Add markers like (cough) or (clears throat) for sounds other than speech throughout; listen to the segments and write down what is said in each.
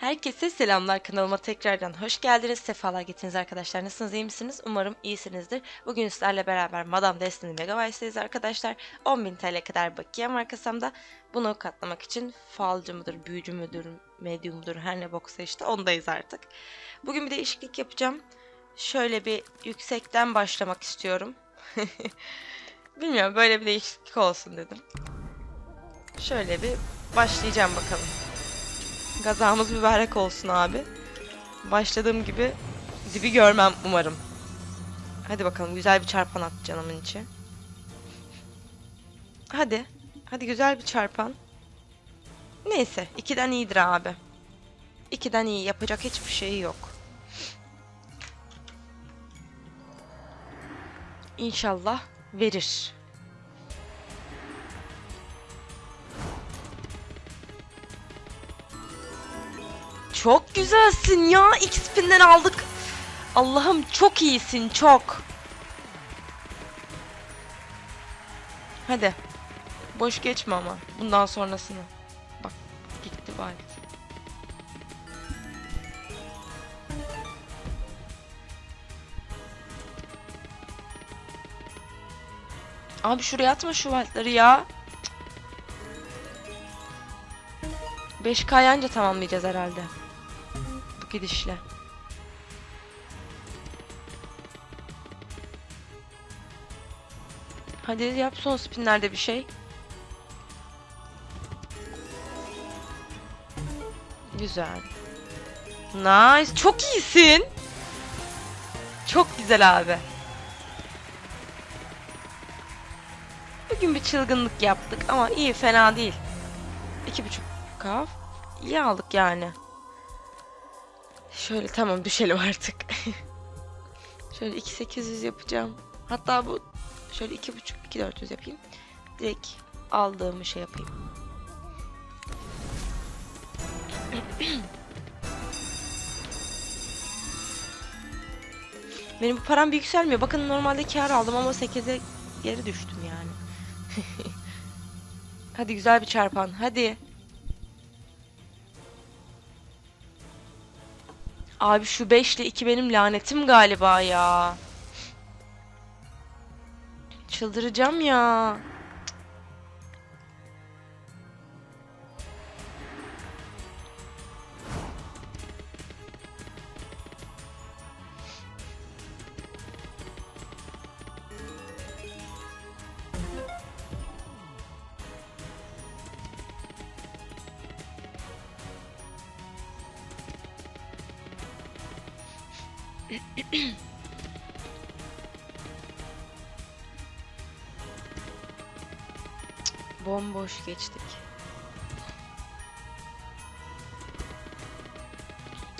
Herkese selamlar kanalıma tekrardan hoş geldiniz. Sefalar getirdiniz arkadaşlar. Nasılsınız iyi misiniz? Umarım iyisinizdir. Bugün sizlerle beraber Madame Destiny Megavice'deyiz arkadaşlar. 10.000 TL kadar bakiyem var kasamda. Bunu katlamak için falcı mıdır, büyücü müdür, medyum mudur her ne boksa işte ondayız artık. Bugün bir değişiklik yapacağım. Şöyle bir yüksekten başlamak istiyorum. (laughs) Bilmiyorum böyle bir değişiklik olsun dedim. Şöyle bir başlayacağım bakalım. Gazamız mübarek olsun abi. Başladığım gibi dibi görmem umarım. Hadi bakalım güzel bir çarpan at canımın içi. Hadi. Hadi güzel bir çarpan. Neyse. ikiden iyidir abi. İkiden iyi. Yapacak hiçbir şey yok. İnşallah verir. Çok güzelsin ya. X-Pin'den aldık. Allah'ım çok iyisin çok. Hadi. Boş geçme ama. Bundan sonrasını. Bak gitti bari. Abi şuraya atma şu valtları ya. 5K yanca tamamlayacağız herhalde. Gidişle. Hadi yap son spinlerde bir şey. Güzel. Nice. Çok iyisin. Çok güzel abi. Bugün bir çılgınlık yaptık ama iyi fena değil. İki buçuk kav. İyi aldık yani. Şöyle tamam düşelim artık. (laughs) şöyle 2800 yapacağım. Hatta bu şöyle iki buçuk 2400 yapayım. Direkt aldığımı şey yapayım. (clears throat) Benim param bir yükselmiyor. Bakın normalde kar aldım ama 8'e geri düştüm yani. (laughs) Hadi güzel bir çarpan. Hadi. Abi şu 5 ile 2 benim lanetim galiba ya. Çıldıracağım ya. Bomboş geçtik.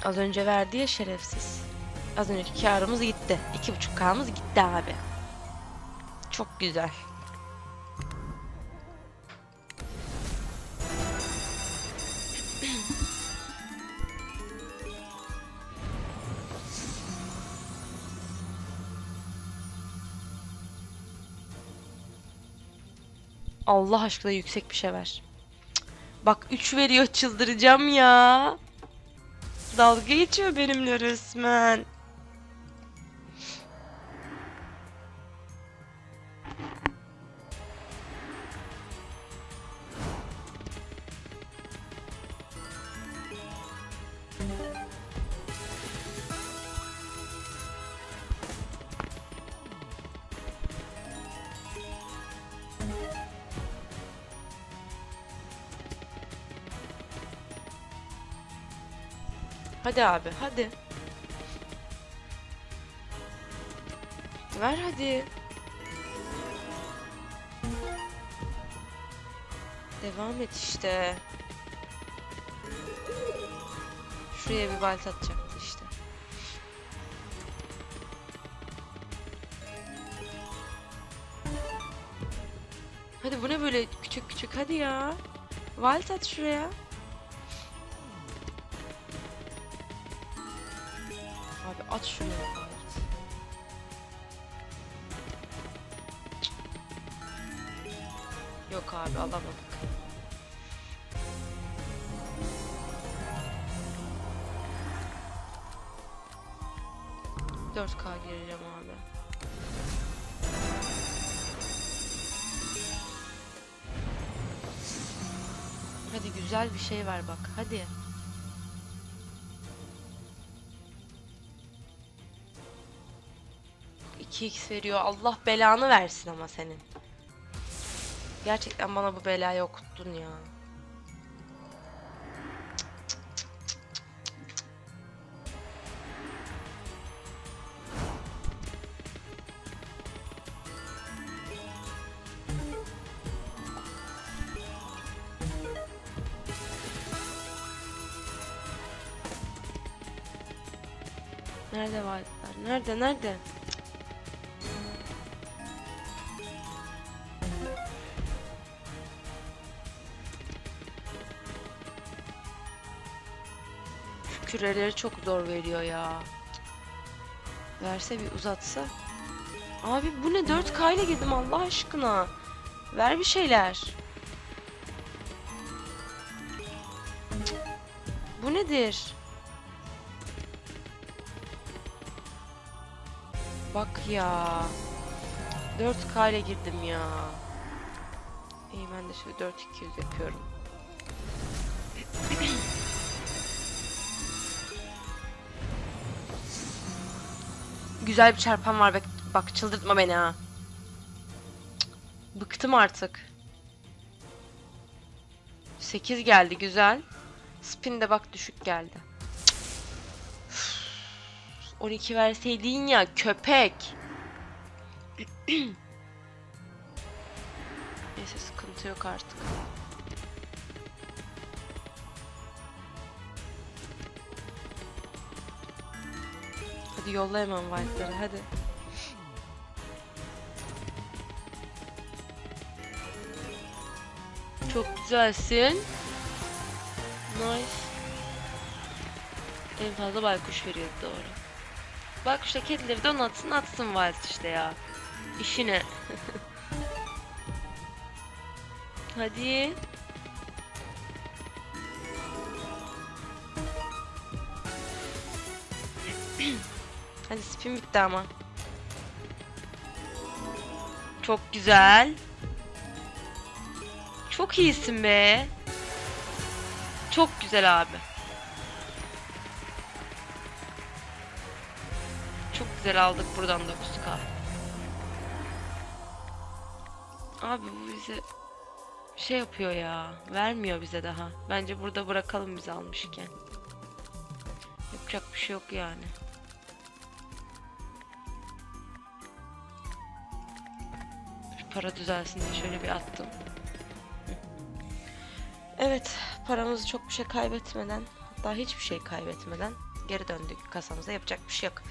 Az önce verdi ya şerefsiz. Az önceki karımız gitti. İki buçuk karımız gitti abi. Çok güzel. Allah aşkına yüksek bir şey ver. Bak 3 veriyor çıldıracağım ya. Dalga geçiyor benimle resmen. Hadi abi hadi. Ver hadi. Devam et işte. Şuraya bir balt atacaktı işte. Hadi bu ne böyle küçük küçük hadi ya. Valt at şuraya. At şuraya. At. Yok abi alamadık. Dört K gireceğim abi. Hadi güzel bir şey ver bak. Hadi. İki x veriyor. Allah belanı versin ama senin. Gerçekten bana bu belayı okuttun ya. Nerede vardılar? Nerede? Nerede? Küreleri çok zor veriyor ya. Verse bir uzatsa. Abi bu ne 4K ile girdim Allah aşkına. Ver bir şeyler. Bu nedir? Bak ya. 4K ile girdim ya. İyi ben de şöyle 4200 yapıyorum. (clears throat) Güzel bir çarpan var bak, bak çıldırtma beni ha. Bıktım artık. 8 geldi güzel. Spin de bak düşük geldi. Cık. 12 verseydin ya köpek. (clears throat) Neyse sıkıntı yok artık. Hadi yolla hemen hadi. Çok güzelsin. Nice. En fazla baykuş veriyor doğru. Baykuşla kedileri donatsın atsın wild işte ya. İşine. (laughs) Hadi. (clears throat) Hadi spin bitti ama. Çok güzel. Çok iyisin be. Çok güzel abi. Çok güzel aldık buradan 9k. Abi bu bize şey yapıyor ya. Vermiyor bize daha. Bence burada bırakalım biz almışken. Yapacak bir şey yok yani. Para düzelsin diye şöyle bir attım. Evet, paramızı çok bir şey kaybetmeden, hatta hiçbir şey kaybetmeden geri döndük kasamıza. Yapacak bir şey yok.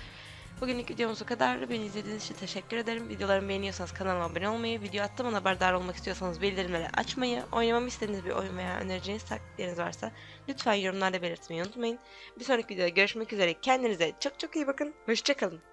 Bugünlük videomuz bu kadar. Beni izlediğiniz için teşekkür ederim. Videolarımı beğeniyorsanız kanalıma abone olmayı, video attığım haberdar olmak istiyorsanız bildirimleri açmayı, oynamamı istediğiniz bir oyun veya önereceğiniz taktikleriniz varsa lütfen yorumlarda belirtmeyi unutmayın. Bir sonraki videoda görüşmek üzere. Kendinize çok çok iyi bakın. Hoşçakalın.